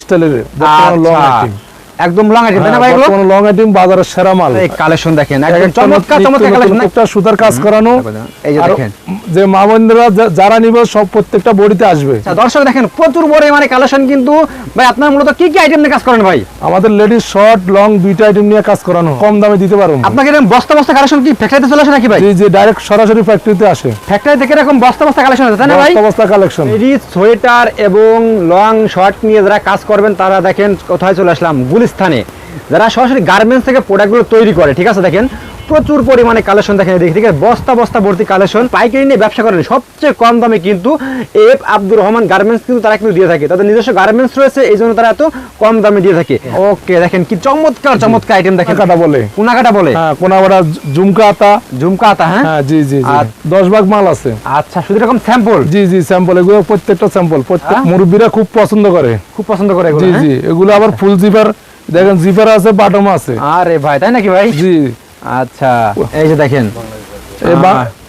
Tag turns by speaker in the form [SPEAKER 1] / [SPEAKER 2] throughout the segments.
[SPEAKER 1] স্টাইলের বর্তমানে লং
[SPEAKER 2] আচ্ছা। একদম লং আইটেম না ভাই এগুলো?
[SPEAKER 1] বর্তমানে লং আইটেম বাজারের সেরা মাল।
[SPEAKER 2] এই কালেকশন দেখেন একদম চমৎকার চমৎকার কালেকশন
[SPEAKER 1] একটা সুতার কাজ করানো।
[SPEAKER 2] এই যে দেখেন।
[SPEAKER 1] যে মা বোনেরা যা- যারা নিবে সব প্রত্যেকটা বডিতে আসবে।
[SPEAKER 2] আচ্ছা দর্শক দেখেন প্রচুর পরিমাণে কালেকশন কিন্তু ভাই আপনার মূলত কি কি আইটেম নিয়ে কাজ করেন ভাই?
[SPEAKER 1] আমাদের লেডিস শর্ট লং দুইটা আইটেম নিয়ে কাজ করানো। কম দামে দিতে পারব।
[SPEAKER 2] আপনাকে এরকম বস্তা বস্তা কালেকশন কি ফ্যাক্টরিতে চলে আসে নাকি ভাই?
[SPEAKER 1] জি জি ডাইরেক্ট সরাসরি ফ্যাক্টরিতে আসে।
[SPEAKER 2] ফ্যাক্টরি থেকে এরকম বস্তা বস্তা কালেকশন আছে তাই না ভাই?
[SPEAKER 1] বস্তা বস্তা কালেকশন
[SPEAKER 2] রিচ সোয়েটার এবং লং শর্ট নিয়ে যারা কাজ করবেন তারা দেখেন কোথায় চলে আসলাম। গুলিস্থানে যারা সরাসরি গার্মেন্টস থেকে প্রোডাক্টগুলো তৈরি করে ঠিক আছে দেখেন? প্রচুর পরিমাণে কালেকশন দেখেন এদিকে আছে? বস্তা বস্তা ভর্তি কালেকশন পাইকারি নিয়ে ব্যবসা করেন। সবচেয়ে কম দামে কিন্তু এফ আব্দুর রহমান গার্মেন্টস কিন্তু তারা কিন্তু দিয়ে থাকে। তাদের নিজস্ব গার্মেন্টস রয়েছে এই জন্য তারা এত কম দামে দিয়ে থাকে। ওকে দেখেন কি চমৎকার চমৎকার আইটেম দেখেন।
[SPEAKER 1] কাটা বলে।
[SPEAKER 2] কোনাকাটা বলে?
[SPEAKER 1] হ্যাঁ কোনা বড়া ঝুমকা আতা
[SPEAKER 2] ঝুমকা আতা হ্যাঁ?
[SPEAKER 1] হ্যাঁ জি জি জি।
[SPEAKER 2] আর-
[SPEAKER 1] দশ ভাগ মাল আছে।
[SPEAKER 2] আচ্ছা শুধু এরকম স্যাম্পল
[SPEAKER 1] জি জি স্যাম্পল এগুলো প্রত্যেকটা স্যাম্পল প্রত্যেক
[SPEAKER 2] হ্যাঁ?
[SPEAKER 1] মুরব্বীরা খুব পছন্দ করে।
[SPEAKER 2] খুব পছন্দ করে
[SPEAKER 1] জি
[SPEAKER 2] হ্যাঁ?
[SPEAKER 1] জি এগুলো আবার ফুল জিপার দেখেন জিপার আছে বাটম আছে।
[SPEAKER 2] আরে ভাই তাই নাকি ভাই?
[SPEAKER 1] জি।
[SPEAKER 2] আচ্ছা এই যে দেখেন।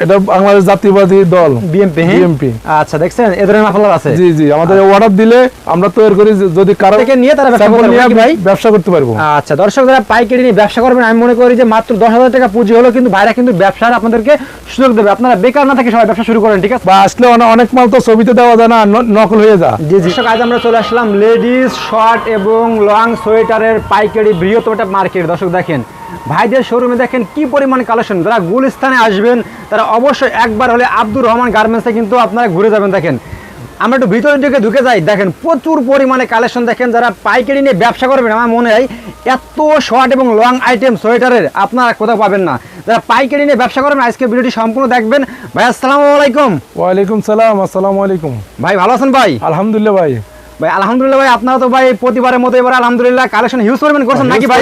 [SPEAKER 1] এটা বাংলাদেশ জাতীয়বাদী দল
[SPEAKER 2] বিএমপি
[SPEAKER 1] বিএমপি
[SPEAKER 2] আচ্ছা দেখছেন? এ ধরনের মাফলার আছে?
[SPEAKER 1] জি জি আমাদের অর্ডার দিলে আমরা তৈরি করি যদি কারও
[SPEAKER 2] থেকে নিয়ে তারা ব্যবসা করতে
[SPEAKER 1] নিয়ে
[SPEAKER 2] পারবে নাকি ভাই?
[SPEAKER 1] ব্যবসা করতে পারব।
[SPEAKER 2] আচ্ছা দর্শক যারা পাইকারি নিয়ে ব্যবসা করবেন আমি মনে করি যে মাত্র দশ হাজার টাকা পুঁজি হলেও কিন্তু ভাইরা কিন্তু ব্যবসার আপনাদেরকে সুযোগ দেবে। আপনারা বেকার না থেকে সবাই ব্যবসা শুরু করেন ঠিক আছে?
[SPEAKER 1] বা আসলে অনেক মাল তো ছবিতে দেওয়া যায় না নকল হয়ে যা
[SPEAKER 2] জি জি। আজ আমরা চলে আসলাম লেডিস শর্ট এবং লং সোয়েটারের পাইকারি বৃহত্তম একটা মার্কেট। দর্শক দেখেন ভাইদের শোরুমে দেখেন কি পরিমাণ কালেকশন যারা গুলিস্তানে আসবেন তারা অবশ্যই একবার হলে আব্দুর রহমান গার্মেন্টসে কিন্তু আপনারা ঘুরে যাবেন দেখেন। আমরা একটু ভিতরের দিকে ঢুকে যাই দেখেন প্রচুর পরিমাণে কালেকশন দেখেন যারা পাইকারি নিয়ে ব্যবসা করবেন আমার মনে হয় এত শর্ট এবং লং আইটেম সোয়েটারের আপনারা কোথাও পাবেন না। যারা পাইকারি নিয়ে ব্যবসা করবেন আজকে ভিডিওটি সম্পূর্ণ দেখবেন। ভাই আসসালামু আলাইকুম।
[SPEAKER 1] ওয়ালাইকুম সালাম আসসালামু আলাইকুম।
[SPEAKER 2] ভাই ভালো আছেন ভাই?
[SPEAKER 1] আলহামদুলিল্লাহ ভাই।
[SPEAKER 2] ভাই আলহামদুলিল্লাহ ভাই আপনারা তো ভাই প্রতিবারের মতো এবার আলহামদুলিল্লাহ কালেকশন হিউজ পরিমাণ করছেন নাকি ভাই?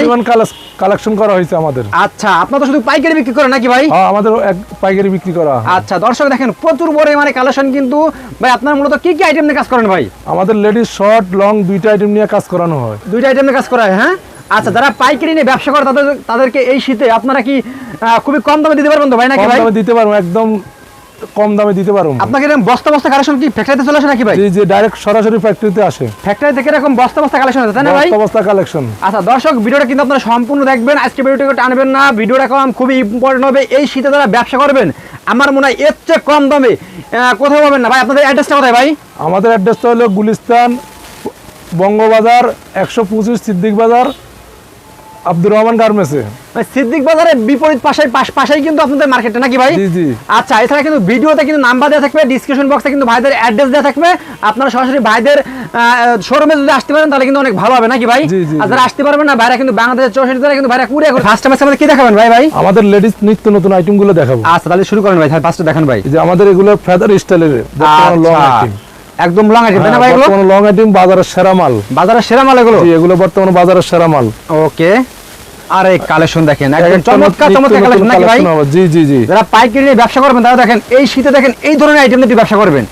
[SPEAKER 1] কালেকশন করা হয়েছে আমাদের।
[SPEAKER 2] আচ্ছা আপনারা তো শুধু পাইকারি বিক্রি করেন নাকি ভাই?
[SPEAKER 1] হ্যাঁ, আমাদের এক পাইকারি বিক্রি করা
[SPEAKER 2] আচ্ছা দর্শক দেখেন প্রচুর পরিমাণে কালেকশন কিন্তু ভাই আপনার মূলত কি কি আইটেম নিয়ে কাজ করেন ভাই?
[SPEAKER 1] আমাদের লেডিস শর্ট লং দুইটা আইটেম নিয়ে কাজ করানো হয়।
[SPEAKER 2] দুইটা আইটেম নিয়ে কাজ করা হয় হ্যাঁ? আচ্ছা যারা পাইকারি নিয়ে ব্যবসা করে তাদের তাদেরকে এই শীতে আপনারা কি খুবই কম দামে দিতে পারবেন তো ভাই নাকি ভাই?
[SPEAKER 1] দিতে পারব একদম কম দামে দিতে পারব।
[SPEAKER 2] আপনাকে এরকম বস্তা বস্তা কালেকশন কি ফ্যাক্টরিতে চলে আসে নাকি ভাই?
[SPEAKER 1] জি জি ডাইরেক্ট সরাসরি ফ্যাক্টরিতে আসে।
[SPEAKER 2] ফ্যাক্টরি থেকে এরকম বস্তা বস্তা কালেকশন আছে তাই না ভাই?
[SPEAKER 1] বস্তা বস্তা কালেকশন
[SPEAKER 2] আচ্ছা দর্শক ভিডিওটা কিন্তু আপনারা সম্পূর্ণ দেখবেন। আজকে ভিডিওটাকে টানবেন না। ভিডিওটা কম খুবই ইম্পর্টেন্ট হবে। এই শীতে যারা ব্যবসা করবেন আমার মনে হয় এর চেয়ে কম দামে কোথাও পাবেন না? ভাই আপনাদের অ্যাড্রেসটা কোথায় ভাই?
[SPEAKER 1] আমাদের অ্যাড্রেসটা হলো গুলিস্তান বঙ্গবাজার একশো পঁচিশ সিদ্দিক বাজার আব্দুর রহমান গার্মেন্টসে
[SPEAKER 2] সিদ্দিক বাজারের বিপরীত পাশে পাশ- পাশেই কিন্তু আপনাদের মার্কেটটা নাকি ভাই?
[SPEAKER 1] জি জি।
[SPEAKER 2] আচ্ছা এছাড়া কিন্তু ভিডিওতে কিন্তু নাম্বার দেওয়া থাকবে ডিসক্রিপশন বক্সে কিন্তু ভাইদের অ্যাড্রেস দেওয়া থাকবে। আপনারা সরাসরি ভাইদের শোরুমে যদি আসতে পারেন তাহলে কিন্তু অনেক ভালো হবে নাকি ভাই?
[SPEAKER 1] জি, জি,
[SPEAKER 2] আর যারা আসতে পারবেন না ভাইরা কিন্তু বাংলাদেশের চৌষট্টি জেলায় কিন্তু ভাইরা কুড়িয়ে ফার্স্ট টাইম আমাদের কি দেখাবেন ভাই ভাই?
[SPEAKER 1] আমাদের লেডিস নিত্য নতুন আইটেমগুলো দেখাবো।
[SPEAKER 2] আচ্ছা তাহলে শুরু করেন ভাই ফার্স্টে দেখান ভাই।
[SPEAKER 1] যে আমাদের এগুলো ফেদার স্টাইলের লং
[SPEAKER 2] আচ্ছা,
[SPEAKER 1] আইটেম
[SPEAKER 2] একদম লং আইটেম না ভাই এগুলো?
[SPEAKER 1] লং আইটেম বাজারের সেরা মাল।
[SPEAKER 2] বাজারের সেরা মাল এগুলো?
[SPEAKER 1] জি এগুলো বর্তমানে বাজারের সেরা মাল।
[SPEAKER 2] ওকে আর কালেকশন দেখেন একদম চমৎকার চমৎকার কালেকশন নাকি ভাই?
[SPEAKER 1] জি জি জি।
[SPEAKER 2] যারা পাইকারি নিয়ে ব্যবসা করবেন তারা দেখেন এই শীতে দেখেন এই ধরনের আইটেম নিয়ে ব্যবসা করবেন।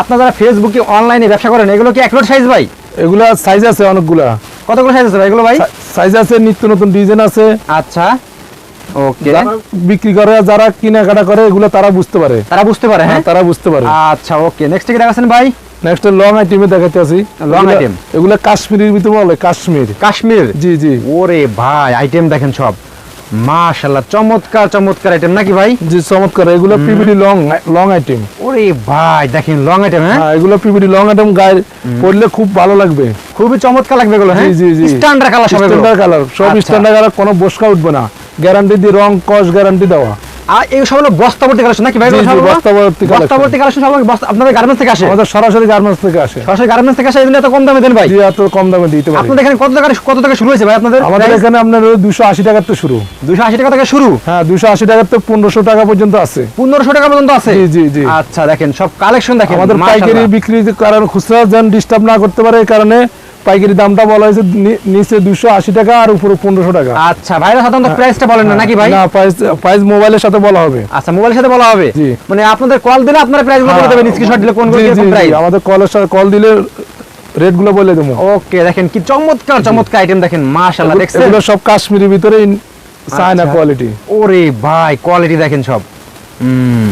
[SPEAKER 2] আপনারা যারা ফেসবুকে অনলাইনে ব্যবসা করেন এগুলো কি একলোড সাইজ ভাই?
[SPEAKER 1] এগুলা সাইজ আছে অনেকগুলা।
[SPEAKER 2] কতগুলো সাইজ আছে ভাই এগুলো ভাই?
[SPEAKER 1] সাইজ আছে নিত্য নতুন ডিজাইন আছে।
[SPEAKER 2] আচ্ছা ওকে
[SPEAKER 1] বিক্রি করে যারা কেনাকাটা করে এগুলো তারা বুঝতে পারে।
[SPEAKER 2] তারা বুঝতে পারে হ্যাঁ?
[SPEAKER 1] হ্যাঁ তারা বুঝতে পারে।
[SPEAKER 2] আচ্ছা ওকে নেক্সট কি ভাই।
[SPEAKER 1] নেক্সট লং আইটেমে দেখাতে আছি। এগুলা-
[SPEAKER 2] item।
[SPEAKER 1] এগুলা কাশ্মীরের ভিতরে বলে কাশ্মীর।
[SPEAKER 2] কাশ্মীর?
[SPEAKER 1] জি জি।
[SPEAKER 2] ওরে ভাই আইটেম দেখেন সব। মাশাআল্লাহ চমৎকার চমৎকার আইটেম নাকি ভাই?
[SPEAKER 1] জি চমৎকার। এগুলো লং লং আইটেম
[SPEAKER 2] ওরে ভাই দেখেন লং আইটেম হ্যাঁ?
[SPEAKER 1] হ্যাঁ এগুলো লং আইটেম গায়ে খুব ভালো লাগবে।
[SPEAKER 2] খুবই চমৎকার লাগবে এগুলো হ্যাঁ?
[SPEAKER 1] জি, জি।
[SPEAKER 2] স্ট্যান্ডার্ড কালার সব
[SPEAKER 1] স্ট্যান্ডার্ড কালার সব। স্ট্যান্ডার্ড কালার কোনো বসকা উঠবে না। গ্যারান্টি দিয়ে রং কস গ্যারান্টি দেওয়া।
[SPEAKER 2] আর এই সব হলো বস্তাবর্তী কালেকশন নাকি ভাই
[SPEAKER 1] জি,
[SPEAKER 2] এগুলো
[SPEAKER 1] জি,
[SPEAKER 2] সব হলো?
[SPEAKER 1] বস্তাবর্তী
[SPEAKER 2] বস্তাবর্তী কালেকশন সব আপনাদের গার্মেন্টস থেকে আসে?
[SPEAKER 1] আমাদের সরাসরি গার্মেন্টস থেকে আসে।
[SPEAKER 2] সরাসরি গার্মেন্টস থেকে আসে এই এত কম দামে দেন ভাই?
[SPEAKER 1] জি এত কম দামে দিতে পারি।
[SPEAKER 2] আপনাদের এখানে কত টাকা কত টাকা শুরু হয়েছে ভাই আপনাদের?
[SPEAKER 1] আমাদের এখানে আপনার দুশো আশি তো শুরু।
[SPEAKER 2] দুশো আশি টাকা থেকে শুরু?
[SPEAKER 1] হ্যাঁ তো টাকা পর্যন্ত আছে।
[SPEAKER 2] পনেরোশো টাকা পর্যন্ত আছে?
[SPEAKER 1] জি জি জি।
[SPEAKER 2] আচ্ছা দেখেন সব কালেকশন দেখেন
[SPEAKER 1] আমাদের পাইকারি বিক্রি কারণ খুচরা যেন ডিস্টার্ব না করতে পারে এই কারণে পাইকারি দামটা বলা হয়েছে নিচে দুশো আশি টাকা আর উপরে পনেরোশো টাকা।
[SPEAKER 2] আচ্ছা ভাইরা সাধারণত প্রাইসটা বলেন না নাকি ভাই?
[SPEAKER 1] না প্রাইস প্রাইস মোবাইলের সাথে বলা হবে।
[SPEAKER 2] আচ্ছা মোবাইলের সাথে বলা হবে। মানে আপনাদের কল দিলে আপনারা প্রাইস বলে দেবেন স্ক্রিনশট দিলে কোন কোন প্রাইস
[SPEAKER 1] আমাদের কলের সাথে কল দিলে রেটগুলো বলে দেবো।
[SPEAKER 2] ওকে দেখেন কি চমৎকার চমৎকার আইটেম দেখেন মাশাআল্লাহ দেখছেন?
[SPEAKER 1] এগুলো সব কাশ্মীরের ভিতরে চায়না
[SPEAKER 2] আচ্ছা।
[SPEAKER 1] কোয়ালিটি
[SPEAKER 2] ওরে ভাই কোয়ালিটি দেখেন সব। হুম।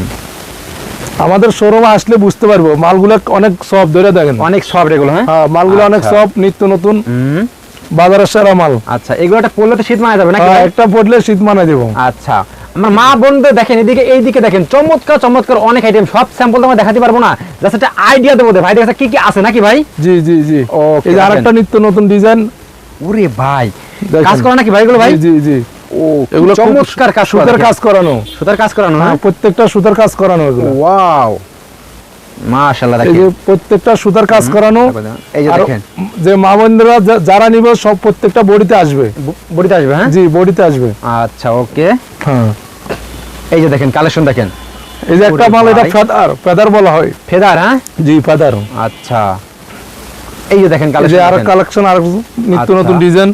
[SPEAKER 1] আমাদের শোরুমে আসলে বুঝতে পারব মালগুলো অনেক সব ধরে দেখেন।
[SPEAKER 2] অনেক সব এগুলো হ্যাঁ?
[SPEAKER 1] হ্যাঁ মালগুলো অনেক
[SPEAKER 2] আচ্ছা।
[SPEAKER 1] সব নিত্য নতুন বাজারের সেরা মাল।
[SPEAKER 2] আচ্ছা এগুলো একটা পড়লে তো শীত মানা যাবে নাকি
[SPEAKER 1] হ্যাঁ, একটা পড়লে শীত মানাই দেবো।
[SPEAKER 2] আচ্ছা আমার মা বোনদের দেখেন এদিকে এইদিকে দেখেন চমৎকার চমৎকার অনেক আইটেম সব স্যাম্পল তো দেখাতে পারব না জাস্ট একটা আইডিয়া দেবো ভাই কাছে কি কি আছে নাকি ভাই?
[SPEAKER 1] জি জি জি। এই যে আরেকটা নিত্য নতুন ডিজাইন
[SPEAKER 2] ওরে ভাই কাজ করা নাকি ভাই এগুলো ভাই?
[SPEAKER 1] জি জি
[SPEAKER 2] ও
[SPEAKER 1] এগুলো
[SPEAKER 2] চমৎকার কাজ
[SPEAKER 1] সুতার কাজ করানো।
[SPEAKER 2] সুতার কাজ করানো
[SPEAKER 1] হ্যাঁ?
[SPEAKER 2] হ্যাঁ
[SPEAKER 1] প্রত্যেকটা সুতার কাজ করানো এগুলো।
[SPEAKER 2] ওয়াও। মাশাআল্লাহ দেখেন।
[SPEAKER 1] প্রত্যেকটা সুতার কাজ করানো
[SPEAKER 2] এই যে দেখেন।
[SPEAKER 1] যে মা বোনরা যারা নিবে সব প্রত্যেকটা বডিতে আসবে।
[SPEAKER 2] বডিতে আসবে হ্যাঁ?
[SPEAKER 1] জি বডিতে আসবে।
[SPEAKER 2] আচ্ছা ওকে।
[SPEAKER 1] হ্যাঁ।
[SPEAKER 2] এই যে দেখেন কালেকশন দেখেন।
[SPEAKER 1] এই যে একটা মাল এটা ফেদার ফেদার বলা হয়।
[SPEAKER 2] ফেদার হ্যাঁ?
[SPEAKER 1] জি ফেদার।
[SPEAKER 2] আচ্ছা। এই যে দেখেন কালেকশন
[SPEAKER 1] আর কালেকশন আর নিত্য
[SPEAKER 2] আচ্ছা।
[SPEAKER 1] নতুন ডিজাইন।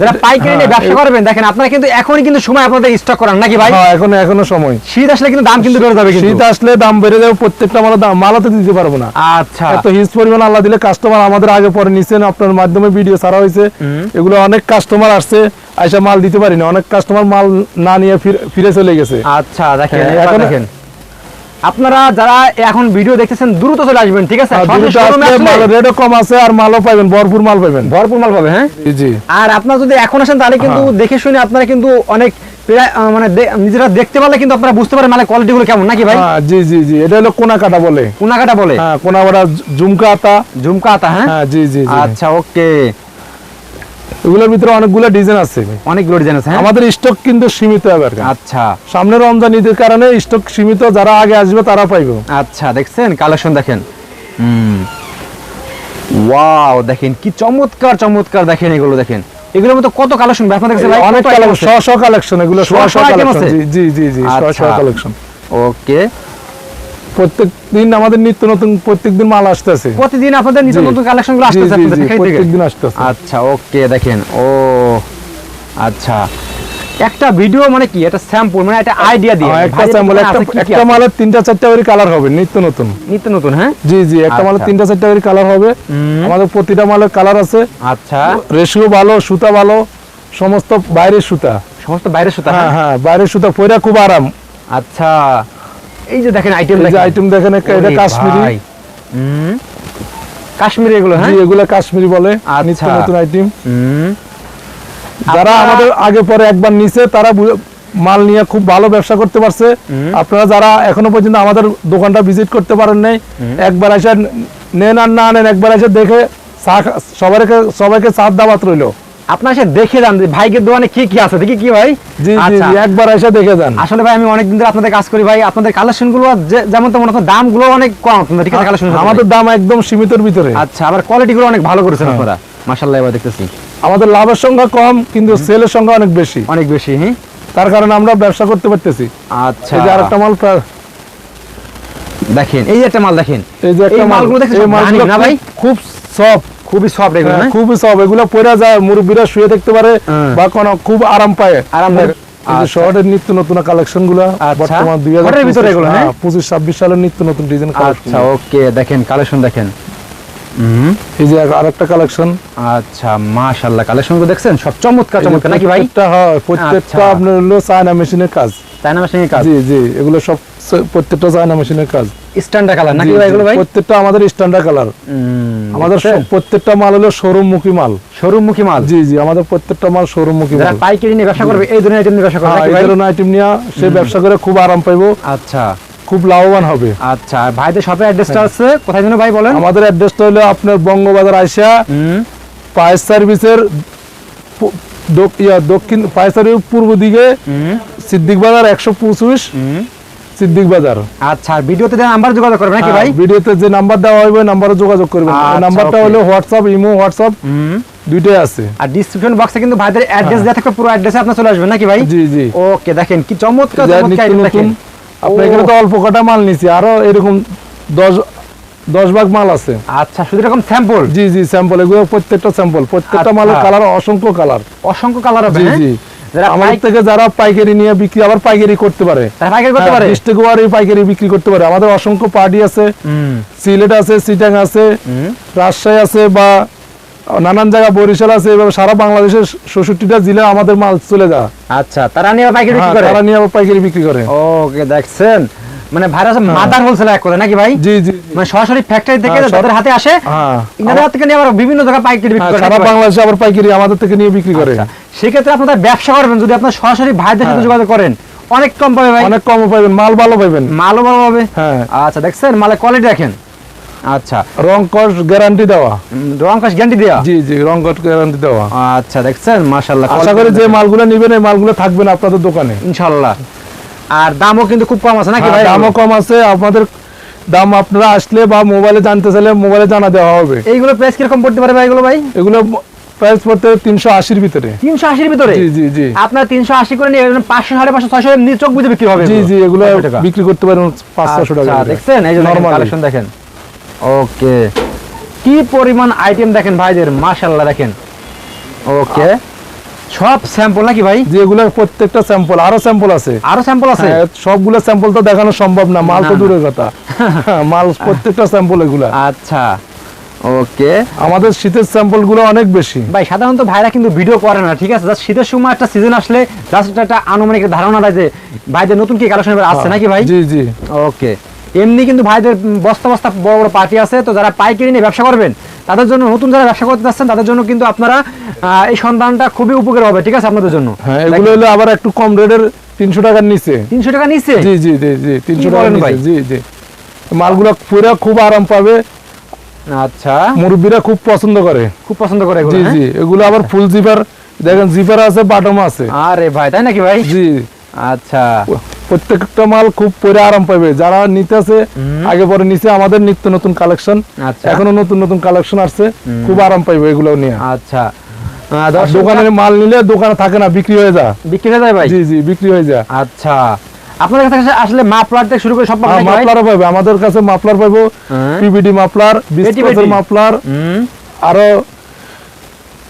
[SPEAKER 2] যারা পাইকারি নিয়ে ব্যবসা করবেন দেখেন আপনারা কিন্তু এখনই কিন্তু সময় আপনাদের স্টক করান নাকি ভাই?
[SPEAKER 1] এখনও এখনও সময়।
[SPEAKER 2] শীত আসলে কিন্তু দাম কিন্তু বেড়ে যাবে
[SPEAKER 1] শীত আসলে দাম বেড়ে যাবে প্রত্যেকটা মালের দাম মালাতে দিতে পারব না।
[SPEAKER 2] আচ্ছা।
[SPEAKER 1] এত হিউজ পরিমাণ আল্লাহ দিলে কাস্টমার আমাদের আগে পরে নিছেন আপনার মাধ্যমে ভিডিও ছাড়া হয়েছে। এগুলো অনেক কাস্টমার আসছে আইসা মাল দিতে পারিনি। অনেক কাস্টমার মাল না নিয়ে ফিরে- ফিরে চলে গেছে।
[SPEAKER 2] আচ্ছা দেখেন
[SPEAKER 1] হ্যাঁ, এখন-
[SPEAKER 2] দেখেন। আপনারা যারা এখন ভিডিও দেখতেছেন দ্রুত চলে আসবেন ঠিক আছে?
[SPEAKER 1] মালের রেটও কম আছে আর মালও পাইবেন ভরপুর মাল পাইবেন।
[SPEAKER 2] ভরপুর মাল পাবে হ্যাঁ?
[SPEAKER 1] জি
[SPEAKER 2] আর আপনারা যদি এখন আসেন তাহলে কিন্তু
[SPEAKER 1] হ্যাঁ।
[SPEAKER 2] দেখে শুনে আপনারা কিন্তু অনেক মানে নিজেরা দেখতে পারলে কিন্তু আপনারা বুঝতে পারেন মানে কোয়ালিটি গুলো কেমন নাকি ভাই?
[SPEAKER 1] হ্যাঁ জি জি জি। এটা হলো কোনা কাটা বলে।
[SPEAKER 2] কোনাকাটা বলে?
[SPEAKER 1] হ্যাঁ কোনা বড়া ঝুমকা আতা।
[SPEAKER 2] ঝুমকা আতা হ্যাঁ?
[SPEAKER 1] হ্যাঁ জি জি জি।
[SPEAKER 2] আচ্ছা ওকে।
[SPEAKER 1] এগুলোর ভিতরে অনেকগুলো ডিজাইন আছে।
[SPEAKER 2] অনেকগুলো ডিজাইন আছে হ্যাঁ?
[SPEAKER 1] আমাদের স্টক কিন্তু সীমিত এবার।
[SPEAKER 2] আচ্ছা।
[SPEAKER 1] সামনে রমজান ঈদের কারণে স্টক সীমিত যারা আগে আসবে তারা পাইবে।
[SPEAKER 2] আচ্ছা দেখছেন? কালেকশন দেখেন। হুম। ওয়াও দেখেন কি চমৎকার চমৎকার দেখেন এগুলো দেখেন। এগুলোর মতো কত কালেকশন আপনার দেখছে ভাই
[SPEAKER 1] অনেক কালেকশন শ শ কালেকশন এগুলো শ
[SPEAKER 2] শ
[SPEAKER 1] কালেকশন জি জি জি শ শ
[SPEAKER 2] আচ্ছা।
[SPEAKER 1] কালেকশন
[SPEAKER 2] ওকে
[SPEAKER 1] প্রত্যেক দিন আমাদের নিত্য নতুন প্রত্যেক দিন মাল আসতেছে।
[SPEAKER 2] প্রতিদিন আপনাদের নিত্য নতুন
[SPEAKER 1] কালেকশনগুলো
[SPEAKER 2] আসতেছে?
[SPEAKER 1] প্রত্যেক দিন আসতেছে।
[SPEAKER 2] আচ্ছা ওকে দেখেন ও আচ্ছা। একটা ভিডিও মানে কি? একটা স্যাম্পল মানে একটা আইডিয়া দিয়ে।
[SPEAKER 1] হ্যাঁ, একটা স্যাম্পল একটা মালের তিনটা চারটা করে কালার হবে নিত্য নতুন।
[SPEAKER 2] নিত্য নতুন হ্যাঁ?
[SPEAKER 1] জি জি একটা মালের
[SPEAKER 2] আচ্ছা।
[SPEAKER 1] তিনটা চারটা করে কালার হবে। আমাদের প্রতিটা মালের কালার আছে।
[SPEAKER 2] আচ্ছা।
[SPEAKER 1] রেশিও ভালো সুতা ভালো সমস্ত বাইরের সুতা।
[SPEAKER 2] সমস্ত বাইরের সুতা
[SPEAKER 1] হ্যাঁ?
[SPEAKER 2] হ্যাঁ?
[SPEAKER 1] হ্যাঁ বাইরের সুতা পয়রা খুব আরাম।
[SPEAKER 2] আচ্ছা। এই যে দেখেন আইটেম
[SPEAKER 1] এই যে আইটেম দেখেন এটা কাশ্মীরি।
[SPEAKER 2] হুম। কাশ্মীরি এগুলো হ্যাঁ?
[SPEAKER 1] এগুলা কাশ্মীরি বলে
[SPEAKER 2] আচ্ছা।
[SPEAKER 1] নিত্য নতুন আইটেম
[SPEAKER 2] হুম।
[SPEAKER 1] যারা আমাদের আগে পরে একবার নিছে তারা মাল নিয়ে খুব ভালো ব্যবসা করতে পারছে। আপনারা যারা এখনও পর্যন্ত আমাদের দোকানটা ভিজিট করতে পারেন নাই একবার এসে নেন আর না নেন একবার এসে দেখে সবাইকে সবাইকে চার দাবাত রইল।
[SPEAKER 2] আপনার সে দেখে যান ভাইকের দোকানে কি কি আছে দেখি কি ভাই?
[SPEAKER 1] জি জি। একবার এসে দেখে যান।
[SPEAKER 2] আসলে ভাই আমি অনেকদিন ধরে আপনাদের কাজ করি ভাই আপনাদের কালেকশনগুলো যেমন তেমন আপনার দামগুলো অনেক কম আপনাদের ঠিক আছে কালেকশন
[SPEAKER 1] আমাদের দাম একদম সীমিতর ভিতরে।
[SPEAKER 2] আচ্ছা আবার কোয়ালিটি গুলো অনেক ভালো করেছেন। আপনারা। মাশাআল্লাহ এবার দেখতেছি।
[SPEAKER 1] আমাদের লাভের সংখ্যা কম কিন্তু সেলের সংখ্যা অনেক বেশি।
[SPEAKER 2] অনেক বেশি হ্যাঁ
[SPEAKER 1] তার কারণে আমরা ব্যবসা করতে পারতেছি।
[SPEAKER 2] আচ্ছা।
[SPEAKER 1] এই যে আরেকটা মাল
[SPEAKER 2] দেখেন এই একটা মাল দেখেন।
[SPEAKER 1] এই যে একটা মাল।
[SPEAKER 2] মালগুলো দেখছেন
[SPEAKER 1] এই মালগুলো
[SPEAKER 2] ভাই?
[SPEAKER 1] খুব সফট
[SPEAKER 2] খুবই সফট এগুলো হ্যাঁ?
[SPEAKER 1] খুবই সব এগুলো পরে যায় মুরব্বীরা শুয়ে দেখতে পারে
[SPEAKER 2] হ্যাঁ।
[SPEAKER 1] বা কোনো খুব আরাম পায়
[SPEAKER 2] আরামদায়ক। আচ্ছা।
[SPEAKER 1] শহরের নিত্য নতুন কালেকশনগুলা
[SPEAKER 2] আচ্ছা।
[SPEAKER 1] বর্তমান দুই
[SPEAKER 2] ভিতরে এগুলো, হ্যাঁ?
[SPEAKER 1] পঁচিশ ছাব্বিশ সালের নিত্য নতুন ডিজাইন
[SPEAKER 2] আচ্ছা ওকে দেখেন কালেকশন দেখেন
[SPEAKER 1] এই যে আরেকটা কালেকশন
[SPEAKER 2] আচ্ছা মাশাআল্লাহ দেখছেন সব চমৎকার চমৎকার নাকি ভাই
[SPEAKER 1] হয় প্রত্যেকটা। আপনার হলো চায়না মেশিনের কাজ
[SPEAKER 2] তাই না মেশিনের কাজ
[SPEAKER 1] জি জি এগুলো সব প্রত্যেকটা চায়না মেশিনের কাজ
[SPEAKER 2] স্ট্যান্ডার্ড কালার নাকি
[SPEAKER 1] জি,
[SPEAKER 2] এগুলো ভাই?
[SPEAKER 1] প্রত্যেকটা আমাদের স্ট্যান্ডার্ড কালার আমাদের প্রত্যেকটা মাল হলো শোরুম মাল।
[SPEAKER 2] শোরুম মাল?
[SPEAKER 1] জি জি আমাদের প্রত্যেকটা মাল শোরুম মাল।
[SPEAKER 2] পাইকারি নিয়ে ব্যবসা করবে এই ধরনের আইটেম নিয়ে ব্যবসা করবে
[SPEAKER 1] এই ধরনের আইটেম নিয়ে সে ব্যবসা করে খুব আরাম পাইবো।
[SPEAKER 2] আচ্ছা।
[SPEAKER 1] খুব লাভবান হবে।
[SPEAKER 2] আচ্ছা ভাইদের শপের অ্যাড্রেসটা আছে কোথায় যেন ভাই বলেন?
[SPEAKER 1] আমাদের অ্যাড্রেসটা হলো আপনার বঙ্গবাজার আইসা ফায়ার সার্ভিসের দক্ষিণ সার্ভিস পূর্ব দিকে সিদ্দিক বাজার একশো পঁচিশ। সিদ্দিক বাজার।
[SPEAKER 2] আচ্ছা আর ভিডিওতে দেওয়া নাম্বার যোগাযোগ করবে নাকি ভাই?
[SPEAKER 1] হ্যাঁ, ভিডিওতে যে নাম্বার দেওয়া হবে নাম্বারে যোগাযোগ করবেন।
[SPEAKER 2] আচ্ছা,
[SPEAKER 1] নাম্বারটা হলো হোয়াটসঅ্যাপ ইমো হোয়াটসঅ্যাপ দুইটাই আছে।
[SPEAKER 2] আর ডিসক্রিপশন বক্সে কিন্তু ভাইদের অ্যাড্রেস দেওয়া থাকবে পুরো অ্যাড্রেসে আপনি চলে আসবেন নাকি ভাই?
[SPEAKER 1] জি জি।
[SPEAKER 2] ওকে দেখেন কি চমৎকার চমৎকার দেখেন।
[SPEAKER 1] আপনার
[SPEAKER 2] ও।
[SPEAKER 1] এখানে তো অল্প কটা মাল নিছি আরও এরকম দশ দশ ভাগ মাল আছে।
[SPEAKER 2] আচ্ছা শুধু এরকম স্যাম্পল
[SPEAKER 1] জি জি স্যাম্পল এগুলো প্রত্যেকটা স্যাম্পল প্রত্যেকটা
[SPEAKER 2] আচ্ছা।
[SPEAKER 1] মালের কালার অসংখ্য কালার
[SPEAKER 2] অসংখ্য কালার হবে
[SPEAKER 1] জি
[SPEAKER 2] হ্যাঁ?
[SPEAKER 1] জি।
[SPEAKER 2] যারা
[SPEAKER 1] আমাদের থেকে যারা পাইকারি নিয়ে বিক্রি আবার পাইকারি করতে পারে।
[SPEAKER 2] পাইকারি করতে পারে?
[SPEAKER 1] ডিস্ট্রিক্ট পাইকারি বিক্রি করতে পারে। আমাদের অসংখ্য পার্টি আছে সিলেট আছে সিটাং আছে রাজশাহী আছে বা নানান জায়গা বরিশাল আছে এভাবে সারা বাংলাদেশের ষষট্টিটা জেলা আমাদের মাল চলে যায়।
[SPEAKER 2] আচ্ছা তারা নিয়ে পাইকারি বিক্রি
[SPEAKER 1] হ্যাঁ,
[SPEAKER 2] করে?
[SPEAKER 1] তারা নিয়ে আবার পাইকারি বিক্রি করে।
[SPEAKER 2] ওকে দেখছেন? মানে ভাইরাস মাদার হোলসেল এক কথা নাকি ভাই?
[SPEAKER 1] জি জি।
[SPEAKER 2] মানে সরাসরি ফ্যাক্টরি থেকে
[SPEAKER 1] হ্যাঁ,
[SPEAKER 2] তাদের হাতে আসে
[SPEAKER 1] হ্যাঁ।
[SPEAKER 2] ইনাদের হাত থেকে নিয়ে আবার বিভিন্ন জায়গায় পাইকারি বিক্রি
[SPEAKER 1] হ্যাঁ,
[SPEAKER 2] করে
[SPEAKER 1] সারা বাংলাদেশে আবার পাইকারি আমাদের থেকে নিয়ে বিক্রি করে।
[SPEAKER 2] আচ্ছা, সেক্ষেত্রে আপনারা ব্যবসা করবেন যদি আপনার সরাসরি ভাইদের সাথে
[SPEAKER 1] হ্যাঁ।
[SPEAKER 2] যোগাযোগ করেন অনেক কম পাবে ভাই।
[SPEAKER 1] অনেক কম পাবেন মাল ভালো পাবেন
[SPEAKER 2] মালও ভালো হবে
[SPEAKER 1] হ্যাঁ।
[SPEAKER 2] আচ্ছা দেখছেন মালের কোয়ালিটি দেখেন। আচ্ছা।
[SPEAKER 1] রং কস গ্যারান্টি দেওয়া।
[SPEAKER 2] রং কাশ গ্যারান্টি দেওয়া?
[SPEAKER 1] জি জি রং কস গ্যারান্টি দেওয়া।
[SPEAKER 2] আচ্ছা দেখছেন মাশাআল্লাহ
[SPEAKER 1] আশা করি যে মালগুলো নিবেন এই মালগুলো থাকবে না আপনাদের দোকানে।
[SPEAKER 2] ইনশাআল্লাহ। আর দামও কিন্তু খুব কম আছে নাকি
[SPEAKER 1] হ্যাঁ,
[SPEAKER 2] ভাই?
[SPEAKER 1] দামও কম আছে। আপনাদের দাম আপনারা আসলে বা মোবাইলে জানতে চাইলে মোবাইলে জানা দেওয়া হবে।
[SPEAKER 2] এইগুলো প্রাইস কীরকম পড়তে পারে ভাই এগুলো ভাই?
[SPEAKER 1] এগুলো প্রাইস পড়তে তিনশো আশির ভিতরে।
[SPEAKER 2] তিনশো আশির ভিতরে?
[SPEAKER 1] জি জি জি।
[SPEAKER 2] আপনার তিনশো আশি করে নিয়ে পাঁচশো সাড়ে পাঁচশো ছয়শো চোখ বুঝে বিক্রি হবে
[SPEAKER 1] জি জি এগুলো বিক্রি করতে পারেন পাঁচশো টাকা
[SPEAKER 2] আচ্ছা,
[SPEAKER 1] করে।
[SPEAKER 2] দেখছেন? এই যে। কালেকশন দেখেন। ওকে কি পরিমাণ আইটেম দেখেন ভাইদের? মাশাআল্লাহ দেখেন। ওকে সব স্যাম্পল নাকি ভাই?
[SPEAKER 1] যে এগুলো প্রত্যেকটা স্যাম্পল আরও স্যাম্পল আছে।
[SPEAKER 2] আরও স্যাম্পল আছে?
[SPEAKER 1] হ্যাঁ, সবগুলো স্যাম্পল তো দেখানো সম্ভব না মাল তো। দূরের কথা। হ্যাঁ, মাল প্রত্যেকটা স্যাম্পল এগুলা।
[SPEAKER 2] আচ্ছা ওকে।
[SPEAKER 1] আমাদের শীতের স্যাম্পলগুলো অনেক বেশি।
[SPEAKER 2] ভাই সাধারণত ভাইরা কিন্তু ভিডিও করে না ঠিক আছে? জাস্ট শীতের সময় একটা সিজন আসলে জাস্ট একটা আনুমানিক ধারণা যে ভাইদের নতুন কি কালেকশন আসছে নাকি ভাই?
[SPEAKER 1] জি জি।
[SPEAKER 2] ওকে। এমনি কিন্তু ভাইদের বস্তা বস্তা বড় বড় পার্টি আছে তো যারা পাইকারি নিয়ে ব্যবসা করবেন তাদের জন্য নতুন যারা ব্যবসা করতে যাচ্ছেন তাদের জন্য কিন্তু আপনারা এই সন্ধানটা খুবই উপকার হবে ঠিক আছে আপনাদের জন্য?
[SPEAKER 1] হ্যাঁ এগুলো হলো আবার একটু কম রেটের তিনশো টাকার নিচে।
[SPEAKER 2] তিনশো টাকা নিচ্ছে
[SPEAKER 1] জি জি জি জি তিনশো
[SPEAKER 2] কি
[SPEAKER 1] টাকার নিচে জি জি। মালগুলো পুরো খুব আরাম পাবে।
[SPEAKER 2] আচ্ছা।
[SPEAKER 1] মুরব্বীরা খুব পছন্দ করে।
[SPEAKER 2] খুব পছন্দ করে
[SPEAKER 1] জি
[SPEAKER 2] হ্যাঁ?
[SPEAKER 1] জি এগুলো আবার ফুল জিপার দেখেন জিপার আছে বাটম আছে।
[SPEAKER 2] আরে ভাই তাই নাকি ভাই?
[SPEAKER 1] জি।
[SPEAKER 2] আচ্ছা।
[SPEAKER 1] প্রত্যেকটা মাল খুব পরে আরাম পাবে। যারা নিতেছে
[SPEAKER 2] হুম।
[SPEAKER 1] আগে পরে নিচে আমাদের নিত্য নতুন কালেকশন।
[SPEAKER 2] আচ্ছা।
[SPEAKER 1] এখনও নতুন নতুন কালেকশন আসছে খুব আরাম পাইবে এগুলো নিয়ে।
[SPEAKER 2] আচ্ছা।
[SPEAKER 1] দোকানের মাল নিলে দোকানে থাকে না বিক্রি হয়ে যা
[SPEAKER 2] বিক্রি হয়ে যায় ভাই?
[SPEAKER 1] জি জি বিক্রি হয়ে যা
[SPEAKER 2] আচ্ছা। আপনাদের কাছে আসলে মাফলার থেকে শুরু করে সব ভাই?
[SPEAKER 1] মাফলারও পাবে আমাদের কাছে মাফলার পাবো
[SPEAKER 2] হ্যাঁ।
[SPEAKER 1] পিবিডি মাফলার বিস্কুটের মাফলার আরও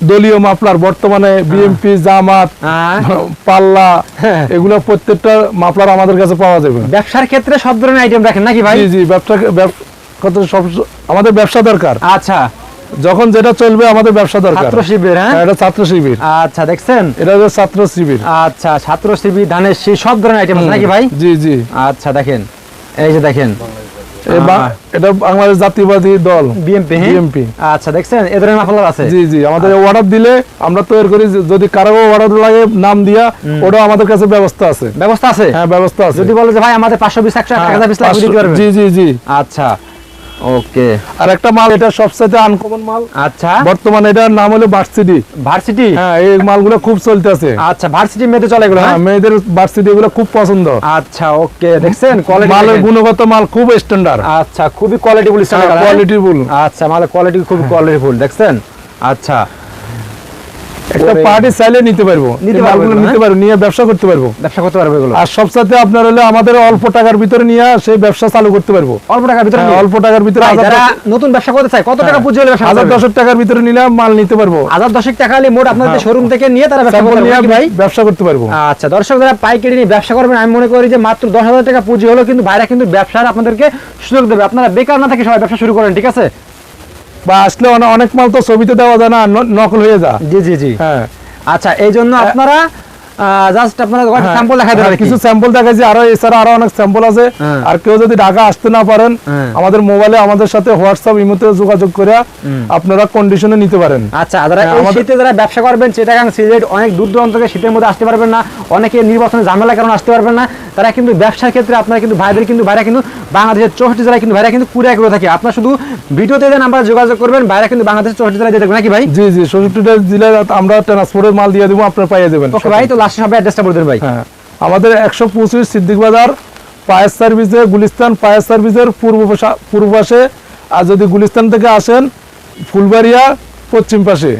[SPEAKER 1] দলীয় মাফলার বর্তমানে বিএমপি জামাত
[SPEAKER 2] হ্যাঁ।
[SPEAKER 1] পাল্লা
[SPEAKER 2] হ্যাঁ।
[SPEAKER 1] এগুলো প্রত্যেকটা মাফলার আমাদের কাছে পাওয়া যাবে।
[SPEAKER 2] ব্যবসার ক্ষেত্রে সব ধরনের আইটেম রাখেন নাকি ভাই?
[SPEAKER 1] জি জি ব্যবসা কত সব আমাদের ব্যবসা দরকার।
[SPEAKER 2] আচ্ছা।
[SPEAKER 1] যখন যেটা চলবে আমাদের ব্যবসা দরকার।
[SPEAKER 2] ছাত্র শিবির হ্যাঁ?
[SPEAKER 1] হ্যাঁ, এটা ছাত্র শিবির।
[SPEAKER 2] আচ্ছা দেখছেন?
[SPEAKER 1] এটা হলো ছাত্র শিবির।
[SPEAKER 2] আচ্ছা ছাত্র শিবির ধানের শীষ সব ধরনের আইটেম আছে নাকি ভাই?
[SPEAKER 1] জি জি।
[SPEAKER 2] আচ্ছা দেখেন। এই যে দেখেন।
[SPEAKER 1] এটা বাংলাদেশ জাতীয়বাদী দল
[SPEAKER 2] বিএনপি
[SPEAKER 1] বিএনপি
[SPEAKER 2] আচ্ছা দেখছেন? এ ধরনের মাফলার আছে?
[SPEAKER 1] জি জি আমাদের অর্ডার দিলে আমরা তৈরি করি যদি কারও অর্ডার লাগে নাম দিয়া ওটাও আমাদের কাছে ব্যবস্থা আছে।
[SPEAKER 2] ব্যবস্থা আছে?
[SPEAKER 1] হ্যাঁ ব্যবস্থা আছে।
[SPEAKER 2] যদি বলে যে ভাই আমাদের পাঁচশো বিশ একশো এক
[SPEAKER 1] হ্যাঁ,
[SPEAKER 2] হাজার বিশ লাখ
[SPEAKER 1] জি জি জি।
[SPEAKER 2] আচ্ছা। ওকে
[SPEAKER 1] আর একটা মাল এটা সবচেয়ে আনকমন মাল।
[SPEAKER 2] আচ্ছা।
[SPEAKER 1] বর্তমানে এটার নাম হলো ভার্সিটি
[SPEAKER 2] ভার্সিটি
[SPEAKER 1] হ্যাঁ এই মালগুলো খুব চলতেছে।
[SPEAKER 2] আচ্ছা ভার্সিটি মেয়েদের চলে এগুলো
[SPEAKER 1] হ্যাঁ
[SPEAKER 2] হ্যাঁ?
[SPEAKER 1] মেয়েদের ভার্সিটি এগুলো খুব পছন্দ।
[SPEAKER 2] আচ্ছা ওকে দেখছেন? কোয়ালিটি
[SPEAKER 1] মালের গুণগত মাল খুব স্ট্যান্ডার্ড
[SPEAKER 2] আচ্ছা খুবই কোয়ালিটিফুল স্ট্যান্ডার্ড
[SPEAKER 1] কোয়ালিটি ফুল
[SPEAKER 2] আচ্ছা মালের কোয়ালিটি খুব কোয়ালিটিফুল দেখছেন? আচ্ছা
[SPEAKER 1] একটা পার্টি চাইলে নিতে পারব।
[SPEAKER 2] নিতে পারব
[SPEAKER 1] পারব নিয়ে ব্যবসা করতে পারব।
[SPEAKER 2] ব্যবসা করতে পারবে এগুলো।
[SPEAKER 1] আর সবসাথে আপনার হলে আমাদের অল্প টাকার ভিতরে নিয়ে সেই ব্যবসা চালু করতে পারব।
[SPEAKER 2] অল্প টাকার ভিতরে
[SPEAKER 1] হ্যাঁ, অল্প টাকার ভিতরে
[SPEAKER 2] যারা নতুন ব্যবসা করতে চায় কত টাকা
[SPEAKER 1] হ্যাঁ,
[SPEAKER 2] পুঁজি হলে ব্যবসা
[SPEAKER 1] হাজার দশেক টাকার ভিতরে নিলে মাল নিতে পারব।
[SPEAKER 2] হাজার দশেক টাকা হলে মোট আপনাদের
[SPEAKER 1] হ্যাঁ।
[SPEAKER 2] শোরুম থেকে নিয়ে তারা ব্যবসা করতে পারবে ভাই?
[SPEAKER 1] ব্যবসা করতে পারব।
[SPEAKER 2] আচ্ছা দর্শক যারা পাইকারি নিয়ে ব্যবসা করবেন আমি মনে করি যে মাত্র দশ হাজার টাকা পুঁজি হলো কিন্তু ভাইরা কিন্তু ব্যবসার আপনাদেরকে সুযোগ দেবে। আপনারা বেকার না থাকে সবাই ব্যবসা শুরু করেন ঠিক আছে?
[SPEAKER 1] বা আসলে অনেক মাল তো ছবিতে দেওয়া যায় না নকল হয়ে যা
[SPEAKER 2] জি জি জি।
[SPEAKER 1] হ্যাঁ।
[SPEAKER 2] আচ্ছা এই জন্য আপনারা জাস্ট আপনারা
[SPEAKER 1] হ্যাঁ,
[SPEAKER 2] স্যাম্পল
[SPEAKER 1] হ্যাঁ, কিছু স্যাম্পল দেখাইছি আরও এছাড়া আরও অনেক স্যাম্পল আছে।
[SPEAKER 2] হ্যাঁ।
[SPEAKER 1] আর কেউ যদি ঢাকা আসতে না পারেন। আমাদের মোবাইলে আমাদের সাথে হোয়াটসঅ্যাপ ইমোতে যোগাযোগ করে আপনারা কন্ডিশনে নিতে পারেন।
[SPEAKER 2] আচ্ছা যারা
[SPEAKER 1] আমাদের-
[SPEAKER 2] শীতে যারা ব্যবসা করবেন চিটাগাং সিলেট অনেক দূর দূরান্ত থেকে শীতের মধ্যে আসতে পারবেন না। অনেকে নির্বাচনে ঝামেলা কারণে আসতে পারবেন না। তারা কিন্তু ব্যবসার ক্ষেত্রে আপনারা কিন্তু ভাইদের কিন্তু ভাইরা কিন্তু বাংলাদেশের চৌষট্টি জেলায় কিন্তু ভাইরা কিন্তু কুড়িয়া করে থাকে। আপনারা শুধু ভিডিওতে যে নাম্বার যোগাযোগ করবেন ভাইরা কিন্তু বাংলাদেশের চৌষট্টি জেলায় দিয়ে নাকি ভাই?
[SPEAKER 1] জি জি ষষ্ঠীটা জেলায় আমরা ট্রান্সপোর্টের মাল দিয়ে দেবো আপনারা পাইয়ে দেবেন।
[SPEAKER 2] ওকে ভাই তো লাস্টে সবাই অ্যাড্রেসটা বলে দেন ভাই।
[SPEAKER 1] হ্যাঁ আমাদের একশো পঁচিশ সিদ্দিক বাজার পায়ের সার্ভিসে গুলিস্তান পায়ের সার্ভিসের পূর্ব পূর্ব পাশে। আর যদি গুলিস্তান থেকে আসেন ফুলবাড়িয়া পশ্চিম পাশে।